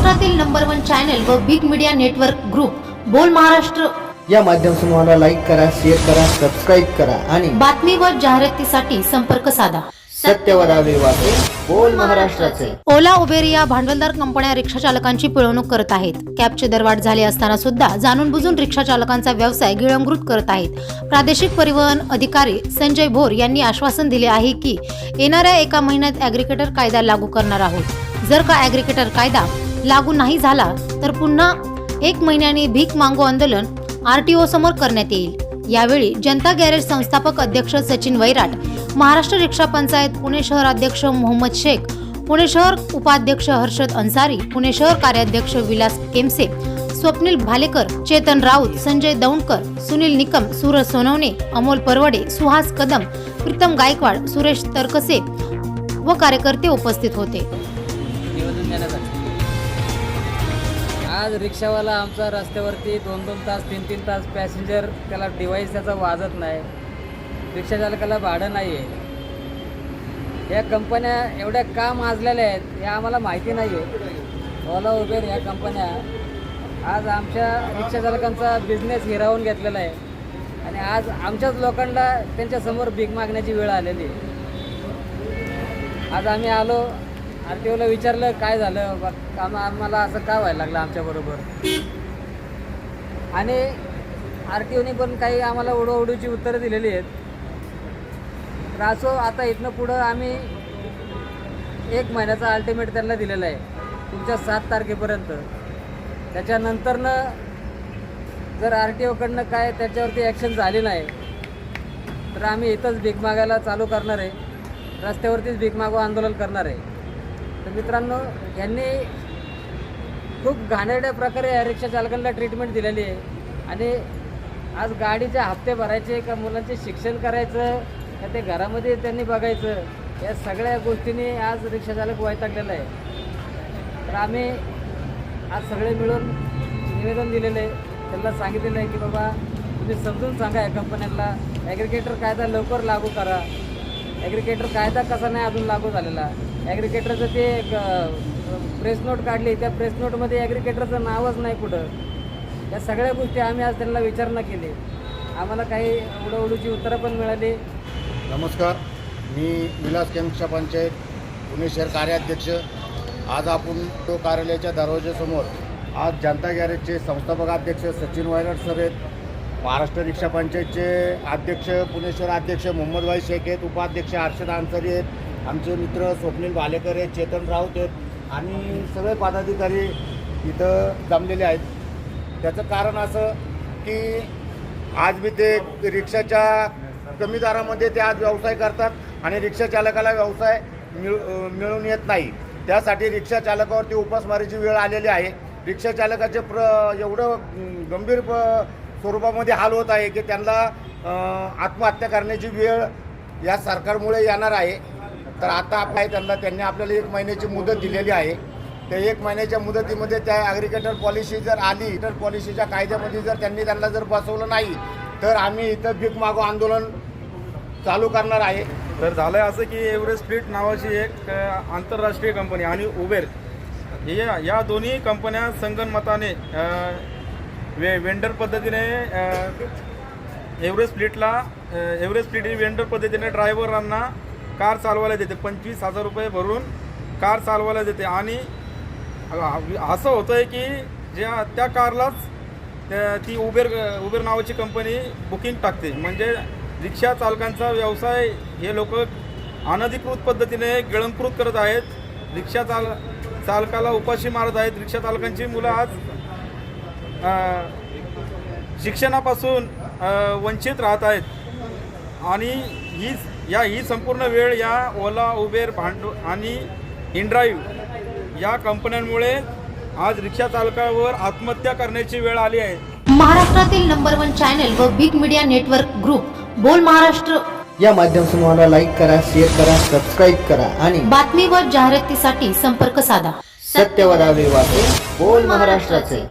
महाराष्ट्रातील number one channel व big media network group Bol Maharashtra. या माध्यम समूहाला लाईक करा शेअर करा सबस्क्राईब करा आणि बातमी व जाहिरातीसाठी संपर्क साधा. सत्यवर वाचे बोल महाराष्ट्राचे. ओला उबेर या भांडवलदार कंपन्या रिक्षा चालकांची पिळवणूक करत आहेत. कॅबचे दरवाढ झाले असताना सुद्धा जाणून बुजून रिक्षा चालकांचा व्यवसाय गिळंकृत करत आहेत. प्रादेशिक परिवहन अधिकारी संजय भोर यांनी आश्वासन दिले आहे की येणाऱ्या एका महिन्यात ॲग्रिकेटर कायदा लागू करणार आहोत. जर का ॲग्रिकेटर कायदा लागू नाही झाला तर पुन्हा एक महिन्याने भीक मागो आंदोलन आरटीओ समोर करण्यात येईल. यावेळी जनता गॅरेज संस्थापक अध्यक्ष सचिन वैराट महाराष्ट्र रिक्षा पंचायत पुणे शहर अध्यक्ष मोहम्मद शेख पुणे शहर उपाध्यक्ष हर्षद अन्सारी पुणे शहर कार्याध्यक्ष विलास केमसे स्वप्नील भालेकर चेतन राऊत संजय दौंडकर सुनील निकम सूरज सोनवणे अमोल परवडे सुहास कदम प्रीतम गायकवाड सुरेश तरकसे व कार्यकर्ते उपस्थित होते. निवेदन देण्यासाठी आज रिक्षावाला आमचा रस्त्यावरती दोन दोन तास तीन तीन तास पॅसेंजर त्याला डिवाईस त्याचा वाजत नाही. रिक्षा चालकाला भाडं नाही आहे या कंपन्या एवढ्या का माजलेल्या आहेत हे आम्हाला माहिती नाही आहे ओला उबेर ह्या कंपन्या आज आमच्या रिक्षा चालकांचा बिझनेस हिरावून घेतलेला आहे. आणि आज आमच्याच लोकांना त्यांच्यासमोर भीक मागण्याची वेळ आलेली आहे. आज आम्ही आलो आर टी ओला विचारलं काय झालं? बा- काम आम्हाला असं का व्हायला लागलं आमच्याबरोबर आणि आर टी ओने पण काही आम्हाला ओढूची उत्तरं दिलेली आहेत. तर असो आता इथनं पुढं आम्ही एक महिन्याचा अल्टिमेट त्यांना दिलेला आहे तुमच्या सात तारखेपर्यंत. त्याच्यानंतरनं जर आर टी ओकडनं काय त्याच्यावरती ॲक्शन झाली नाही तर आम्ही इथंच भीक मागायला चालू करणार आहे. रस्त्यावरतीच भीक मागो आंदोलन करणार आहे. तर मित्रांनो यांनी खूप घाणेरड्या प्रकारे या रिक्षा चालकांना ट्रीटमेंट दिलेली आहे. आणि आज गाडीचे हप्ते भरायचे का मुलांचे शिक्षण करायचं का ते घरामध्ये त्यांनी बघायचं या सगळ्या गोष्टींनी आज रिक्षा चालक वैतागलेला आहे. तर आम्ही आज सगळे मिळून निवेदन दिलेलं आहे. त्यांना सांगितलेलं आहे की बाबा तुम्ही समजून सांगा या कंपन्यांना ॲग्रिगेटर कायदा लवकर लागू करा. ॲग्रिगेटर कायदा कसा नाही अजून लागू झालेला? ॲग्रिकेटरचं ते एक प्रेस नोट काढली. त्या प्रेस नोटमध्ये ॲग्रिकेटरचं नावच नाही कुठं. या सगळ्या गोष्टी आम्ही आज त्यांना विचारणा केली. आम्हाला काही उडवडूची उत्तरं पण मिळाली. नमस्कार. मी विलास केमक्षा पंचायत पुणे शहर कार्याध्यक्ष. आज आपण तो कार्यालयाच्या दरवाज्यासमोर आज जनता गॅरेजचे संस्थापक अध्यक्ष सचिन वायरट सर आहेत. महाराष्ट्र रिक्षा पंचायतचे अध्यक्ष पुणे शहर अध्यक्ष मोहम्मदभाई शेख आहेत. उपाध्यक्ष हर्षद अन्सारी आहेत. आमचे मित्र स्वप्नील भालेकर आहेत चेतन राऊत आहेत आणि सगळे पदाधिकारी इथं जमलेले आहेत. त्याचं कारण असं की आज मी ते रिक्षाच्या कमी दरामध्ये ते आज व्यवसाय करतात आणि रिक्षा चालकाला व्यवसाय मिळ मिळून येत नाही. त्यासाठी रिक्षा चालकावरती उपासमारीची वेळ आलेली आहे. रिक्षा चालकाचे प्र एवढं गंभीर प स्वरूपामध्ये हाल होत आहे की त्यांना आत्महत्या करण्याची वेळ या सरकारमुळे येणार आहे. तर आता आपला त्यांना त्यांनी आपल्याला एक महिन्याची मुदत दिलेली आहे. त्या एक महिन्याच्या मुदतीमध्ये त्या ॲग्रिकल्चर पॉलिसी जर आली तर पॉलिसीच्या कायद्यामध्ये जर त्यांनी त्यांना जर बसवलं नाही तर आम्ही इथं भीक मागो आंदोलन चालू करणार आहे. तर झालंय असं की एव्हरेस्ट फ्लीट नावाची एक आंतरराष्ट्रीय कंपनी आणि उबेर या या दोन्ही कंपन्या संगणमताने वे वेंडर पद्धतीने एव्हरेस्ट फ्लीटला एव्हरेस्ट फ्लीट ही वेंडर पद्धतीने ड्रायव्हरांना कार चालवायला देते. पंचवीस हजार रुपये भरून कार चालवायला देते. आणि असं होतं आहे की ज्या त्या कारलाच त्या- ती उबेर उबेर नावाची कंपनी बुकिंग टाकते. म्हणजे रिक्षा चालकांचा व्यवसाय हे लोक अनधिकृत पद्धतीने गिळंकृत करत आहेत. रिक्षा चाल चालकाला उपाशी मारत आहेत. रिक्षा चालकांची मुलं आज शिक्षणापासून वंचित राहत आहेत. आणि हीच या ही संपूर्ण वेळ या ओला उबेर भांडव आणि इनड्राईव्ह या कंपन्यांमुळे आज रिक्षा चालकावर आत्महत्या करण्याची वेळ आली आहे. महाराष्ट्रातील नंबर वन चॅनल व big media network group Bol Maharashtra. या माध्यम समूहाला लाईक करा शेअर करा सबस्क्राईब करा आणि बातमी व जाहिरातीसाठी संपर्क साधा. सत्यवर वाचे बोल महाराष्ट्राचे.